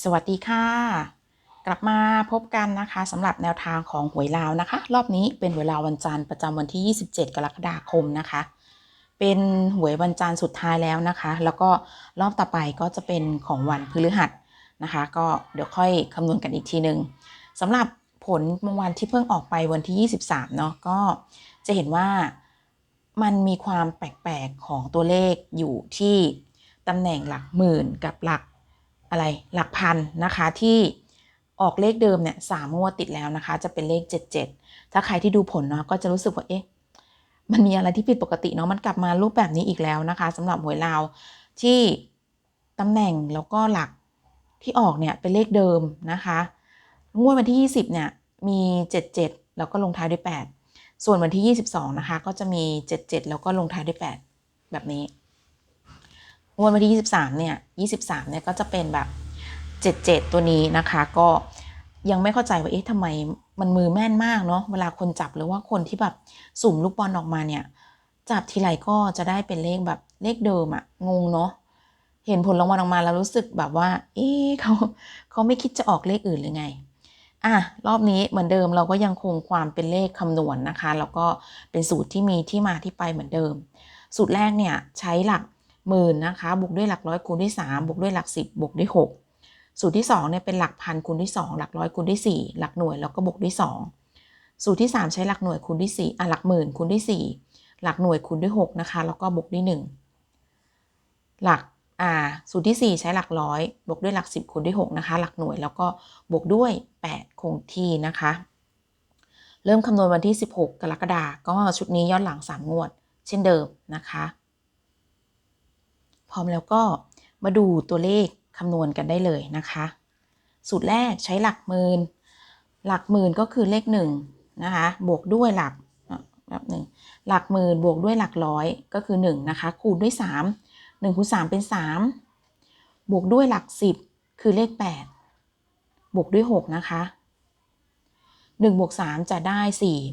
สวัสดีค่ะ กลับมาพบกันนะคะสำหรับแนวทางของหวยลาวนะคะ รอบนี้เป็นหวยลาววันจันทร์ประจำวันที่ 27 กรกฎาคมนะคะ เป็นหวยวันจันทร์สุดท้ายแล้วนะคะ แล้วก็รอบต่อไปก็จะเป็นของวันพฤหัสนะคะ ก็เดี๋ยวค่อยคำนวณกันอีกทีหนึ่งสำหรับผลเมื่อวันที่เพิ่งออกไปวันที่ 23 เนาะก็จะเห็นว่ามันมีความแปลกๆของตัวเลขอยู่ที่ตำแหน่งหลักหมื่นกับหลัก อะไรหลักพันนะคะที่ออกเลขเดิมเนี่ยสามงวดติดแล้วนะคะ จะเป็นเลข 77 ถ้าใครที่ดูผลเนาะก็จะรู้สึกว่าเอ๊ะมันมีอะไรที่ผิดปกติเนาะมันกลับมารูปแบบนี้อีกแล้วนะคะสำหรับหวยลาวที่ตำแหน่งแล้วก็หลักที่ออกเนี่ยเป็นเลขเดิมนะคะงวดวันที่ 20เนี่ยมี 77 แล้วก็ลงท้ายด้วย 8 ส่วนวันที่ 22 นะคะ ก็จะมี 77 แล้วก็ลงท้ายด้วย 8 แบบนี้ วดวันที่ 23 เนี่ย 23 เนี่ยก็จะเป็นแบบ 77 ตัวนี้นะคะ ก็ยังไม่เข้าใจว่าเอ๊ะทำไมมันมือแม่นมากเนาะเวลาคนจับหรือว่าคนที่แบบสุ่มลูกบอลออกมาเนี่ย จับทีไรก็จะได้เป็นเลขแบบเลขเดิมอะงงเนาะเห็นผลรางวัลออกมาแล้วรู้สึกแบบว่า เอ๊ะเขาเขาไม่คิดจะออกเลขอื่นหรือไงอะรอบนี้เหมือนเดิมเราก็ยังคงความเป็นเลขคำนวณนนะคะ แล้วก็เป็นสูตรที่มีที่มาที่ไปเหมือนเดิม สูตรแรกเนี่ยใช้หลัก หมื่นนะคะบวกด้วยหลักร้อยคูณด้วย3บวกด้วยหลัก 10บวกด้วย 6 สูตรที่2เนี่ยเป็นหลักพันคูณด้วย 2 หลักร้อยคูณด้วย 4 หลักหน่วยแล้วก็บวกด้วย 2 สูตรที่ 3 ใช้หลักหน่วยคูณด้วย4อะหลักหมื่นคูณด้วย 4 หลักหน่วยคูณด้วย6นะคะแล้วก็บวกด้วย 1 หลักอ่าสูตรที่ 4 ใช้หลักร้อยบวกด้วยหลัก 10คูณด้วย6นะคะหลักหน่วยแล้วก็บวกด้วย 8 คงที่นะคะ เริ่มคำนวณวันที่ 16 กรกฎาคมก็ชุดนี้ย้อนหลัง 3 งวด เช่นเดิมนะคะ พร้อมแล้วก็มาดูตัวเลขคำนวณกันได้เลยนะคะ สูตรแรกใช้หลักหมื่น หลักหมื่นก็คือเลขหนึ่งนะคะ บวกด้วยหลักแบบหนึ่งหลักหมื่นบวกด้วยหลักร้อยก็คือ1นะคะ คูณด้วย3 1คูณ3เป็น 3 บวกด้วยหลัก 10 คือเลข 8 บวกด้วย 6 นะคะ1บวก3จะได้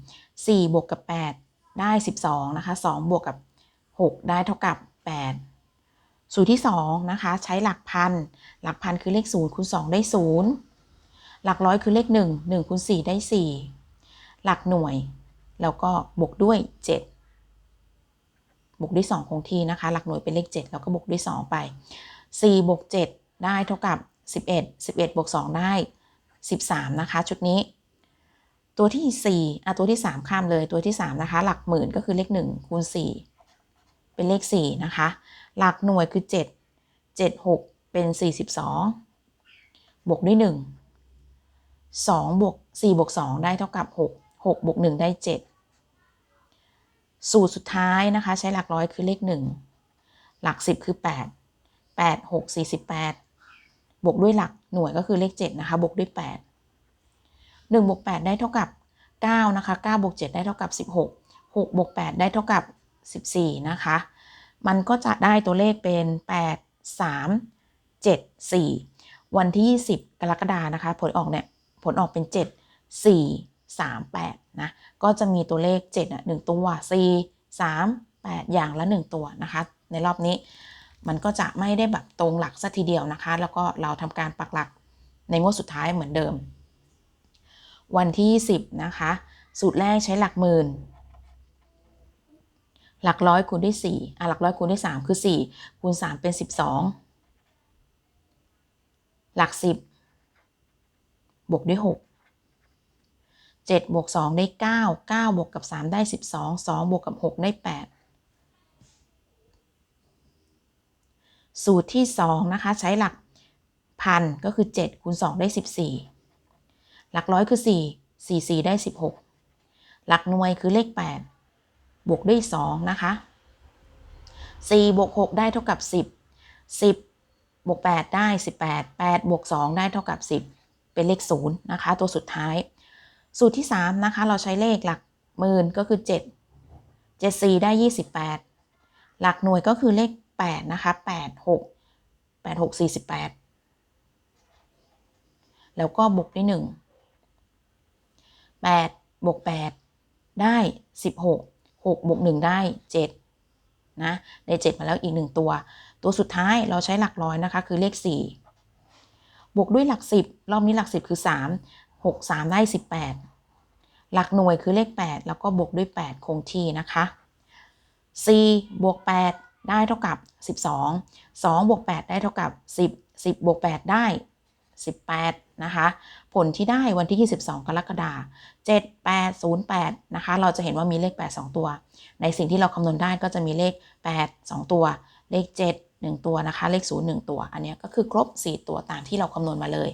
4 4 บวกกับ 8 ได้ 12 นะคะ 2 บวกกับ 6 ได้เท่ากับ 8 สูตรที่2นะคะใช้หลักพัน หลักพันคือเลข0คูณ2ได้ 0 หลักร้อยคือเลข 1 1คูณ4ได้ 4 หลักหน่วย แล้วก็บวกด้วย 7บวกด้วย 2 คงที่นะคะ หลักหน่วยเป็นเลข 7 แล้วก็บวกด้วย 2 ไป 4 บวก 7 ได้เท่ากับ 11 11 บวก 2 ได้ 13 นะคะ ชุดนี้ ตัวที่ 4อะตัวที่ 3 ข้ามเลย ตัวที่ 3 นะคะ หลักหมื่นก็คือเลข 1 คูณ 4 เป็นเลข 4 นะคะ หลักหน่วยคือ 7 7 6 เป็น 42 บวกด้วย 1 2บวก4บวก2ได้เท่ากับ 6 6บวก1ได้ 7 สูตรสุดท้ายนะคะ ใช้หลักร้อยคือเลข 1 หลัก 10 คือ 8 8 6 48 บวกด้วยหลักหน่วยก็คือเลข 7 นะคะ บวกด้วย 8 1บวก8ได้เท่ากับ 9 นะคะ9บวก7ได้เท่ากับ 16 6บวก8ได้เท่ากับ 14 นะคะ มันก็จะได้ตัวเลขเป็น 8 3 7 4 วันที่10กรกฎานะคะ ผลออกเนี่ย ผลออกเป็น 7 4 3 8นะ ก็จะมีตัวเลข7อะ1ตัว 4 3 8 อย่างละ 1 ตัวนะคะ ในรอบนี้มันก็จะไม่ได้แบบตรงหลักสัทีเดียวนะคะ แล้วก็เราทำการปักหลักในงวดสุดท้ายเหมือนเดิม วันที่ 10 นะคะ สูตรแรกใช้หลักหมื่น หลักร้อยคูณด้วย4อะหลักร้อยคูณด้วย3คือ 4 คูณ 3 เป็น 12 หลัก 10 บวกด้วย 6 7บวก2ได้ 9 9บวกกับ 3 ได้ 12 2บวกกับ 6 ได้ 8 สูตรที่ 2 นะคะ ใช้หลักพันก็คือ 7 คูณ 2 ได้ 14 หลักร้อยคือ 4 4 4 ได้ 16 หลักหน่วยคือเลข 8 บวกด้วย 2 นะคะ4บวก6ได้เท่ากับ 10 10บวก8ได้ 18 8บวก2ได้เท่ากับ 10 เป็นเลข0นะคะ ตัวสุดท้าย สูตรที่ 3 นะคะ เราใช้เลขหลักหมื่นก็คือ 7 7 4ได้ 28 หลักหน่วยก็คือเลข 8 นะคะ 8 6 8 6 48 แล้วก็บวกด้วย 1 8บวก8ได้ 16 6บวก1ได้7นะได้7มาแล้วอีก 1 ตัว ตัวสุดท้ายเราใช้หลักร้อยนะคะ คือเลข 4 บวกด้วยหลักสิบรอบนี้หลักสิบคือสามหกสามได้สิบแปดหลักหน่วยคือเลขแปดแล้วก็บวกด้วยแปดคงที่นะคะ4บวก 8 ได้เท่ากับ 12 2 บวก 8 ได้เท่ากับ 10 10 บวก 8 ได้ 18 นะคะ ผลที่ได้วันที่ 22 กรกฎาคม7 8 0 8 นะคะ เราจะเห็นว่ามีเลข 8 2 ตัว ในสิ่งที่เราคำนวณได้ก็จะมีเลข 8 2 ตัว เลข 7 1 ตัวนะคะ เลข 0 1 ตัว อันนี้ก็คือครบ 4 ตัวตามที่เราคำนวณมาเลย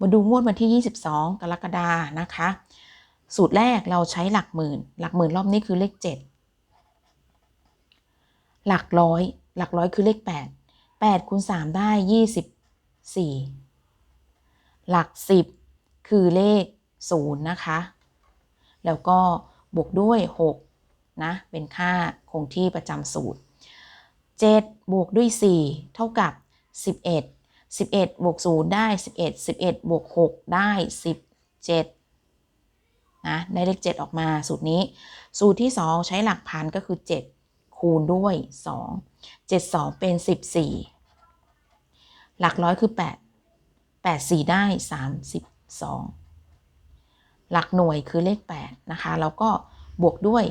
มาดูงวดวันที่ 22 กรกฎาคมนะคะ สูตรแรกเราใช้หลักหมื่น หลักหมื่นรอบนี้คือเลข 7 หลักร้อย หลักร้อยคือเลข 8 8คูณ3ได้ 24 หลัก 10 คือเลข 0 นะคะ แล้วก็บวกด้วย 6 นะ เป็นค่าคงที่ประจำสูตร 7 บวกด้วย 4 เท่ากับ 11 11 บวก 0 ได้ 11 11 บวก 6 ได้ 17 นะ ได้เลข 7 ออกมาสูตรนี้ สูตรที่ 2 ใช้หลักพันก็คือ 7 คูณด้วย 2 7 2 เป็น 14 หลักร้อยคือ 8 8 4 ได้ 32 หลักหน่วยคือเลข 8 นะคะ แล้วก็บวกด้วย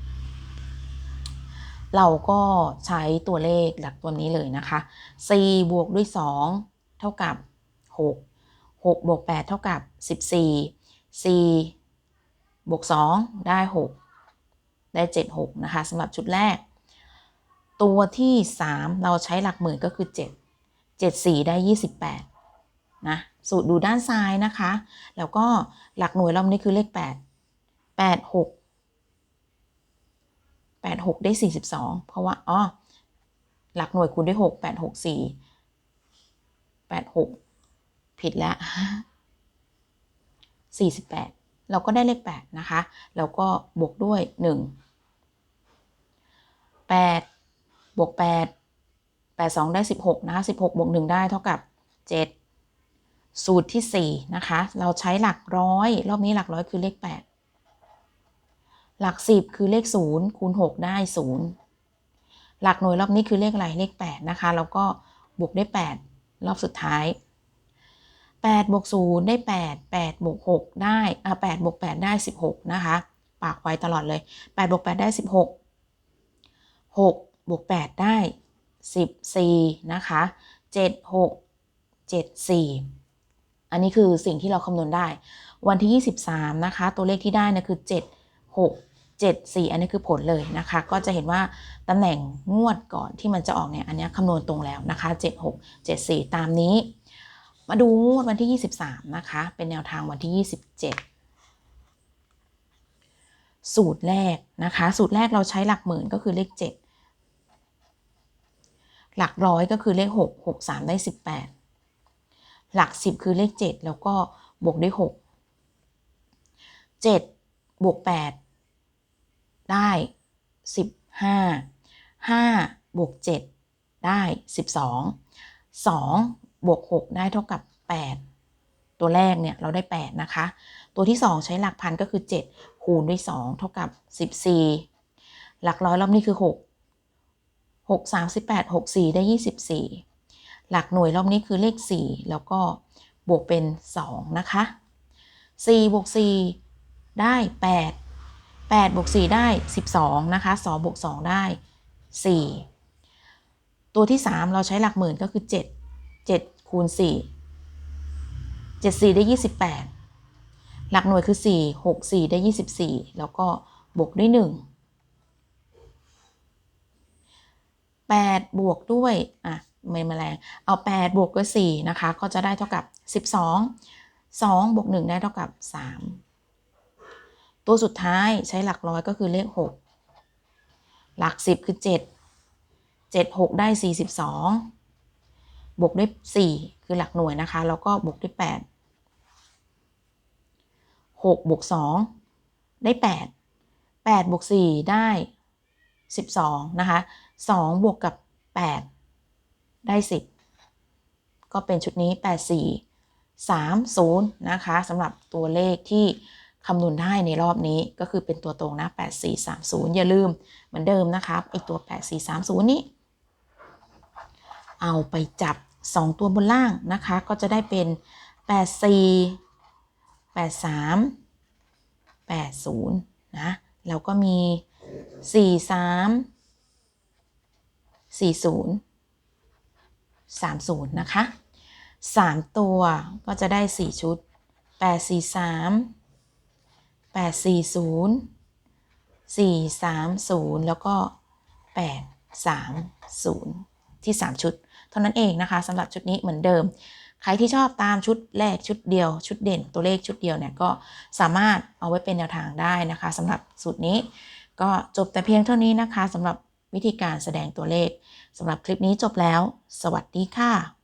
2 เราก็ใช้ตัวเลขหลักตัวนี้เลยนะคะ 4 บวกด้วย 2 เท่ากับ 6 6 บวก 8 เท่ากับ 14 4 บวก 2 ได้ 6 ได้ 7 6 นะคะสำหรับชุดแรก ตัวที่ 3 เราใช้หลักหมื่นก็คือ 7 7 4 ได้ 28 นะ สูตรดูด้านซ้ายนะคะ แล้วก็หลักหน่วยรอบนี้คือเลข 8 8 6 8 6 ได้ 42 เพราะว่าอ๋อหลักหน่วยคูณด้วย 6 8 6 4 8 6 ผิดแล้ว48 เราก็ได้เลข 8 นะคะ แล้วก็บวกด้วย 1 8 บวก 8 8 2 ได้ 16 นะคะ 16 บวก 1 ได้เท่ากับ 7 สูตรที่ 4 นะคะ เราใช้หลักร้อย รอบนี้หลักร้อยคือเลข 8 หลัก 10 คือเลข 0 คูณ 6 ได้ 0 หลักหน่วยรอบนี้คือเลขอะไร เลข 8 นะคะ แล้วก็บวกได้ 8 รอบสุดท้าย 8บวก0ได้ 8 8บวก6ได้อะ8บวก8ได้ 16 นะคะ ปากไว้ตลอดเลย8บวก8ได้ 16 6บวก8ได้ 14 นะคะ 7 6 7 4 อันนี้คือสิ่งที่เราคำนวณได้ วันที่ 23 นะคะ ตัวเลขที่ได้นะคือ 7 6 7 4 อันนี้คือผลเลยนะคะ ก็จะเห็นว่าตำแหน่งงวดก่อนที่มันจะออกเนี่ย อันนี้คำนวณตรงแล้วนะคะ 7 6 7 4 ตามนี้ มาดูงวดวันที่ 23 นะคะ เป็นแนวทางวันที่ 27 สูตรแรกนะคะ สูตรแรกเราใช้หลักหมื่นก็คือเลข 7 หลักร้อยก็คือเลข 6 6 3 ได้ 18 หลัก 10 คือเลข 7 แล้วก็บวกด้วย 6 7 บวก 8 ได้ 15 5 บวก 7 ได้ 12 2บวก 6 ได้เท่ากับ 8 ตัวแรกเนี่ยเราได้ 8 นะคะ ตัวที่ 2 ใช้หลักพันก็คือ 7 คูณด้วย 2 เท่ากับ 14 หลักร้อยรอบนี้คือ 6 6 38 6 4 ได้ 24 หลักหน่วยรอบนี้คือเลข 4 แล้วก็บวกเป็น 2 นะคะ4บวก4ได้ 8 8บวก4ได้ 12 นะคะ2บวก2ได้ 4 ตัวที่ 3 เราใช้หลักหมื่นก็คือ 7 7คูณ4 7 4 ได้ 28 หลักหน่วยคือ 4 6 4 ได้ 24 แล้วก็บวกด้วย 1 8 บวกด้วย อะไม่แมลงเอา 8 บวกกับ4นะคะ ก็จะได้เท่ากับ 12 2 บวก 1 ได้เท่ากับ 3 ตัวสุดท้ายใช้หลักร้อยก็คือเลข 6 หลัก 10 คือ 7 7 6 ได้ 42 บวกด้วย 4 คือหลักหน่วยนะคะ แล้วก็บวกด้วย 8 6บวก2ได้ 8 8บวก4ได้ 12 นะคะ 2 บวกกับ 8 ได้ 10 ก็เป็นชุดนี้ 84 30 นะคะสำหรับตัวเลขที่คำนวณได้ในรอบนี้ก็คือเป็นตัวตรงนะ 8430 อย่าลืมเหมือนเดิมนะคะไอตัว 8430 นี้ เอาไปจับ 2 ตัวบนล่างนะคะ ก็จะได้เป็น 84 83 80นะแล้วก็มี 43 40 30 นะคะ 3 ตัวก็จะได้ 4 ชุด 843 840 430 แล้วก็ 830 ที่ 3 ชุด เท่านั้นเองนะคะสำหรับชุดนี้เหมือนเดิม ใครที่ชอบตามชุดแรกชุดเดียว ชุดเด่นตัวเลขชุดเดียวเนี่ยก็สามารถเอาไว้เป็นแนวทางได้นะคะสำหรับสูตรนี้ ก็จบแต่เพียงเท่านี้นะคะสำหรับวิธีการแสดงตัวเลขสำหรับคลิปนี้จบแล้ว สวัสดีค่ะ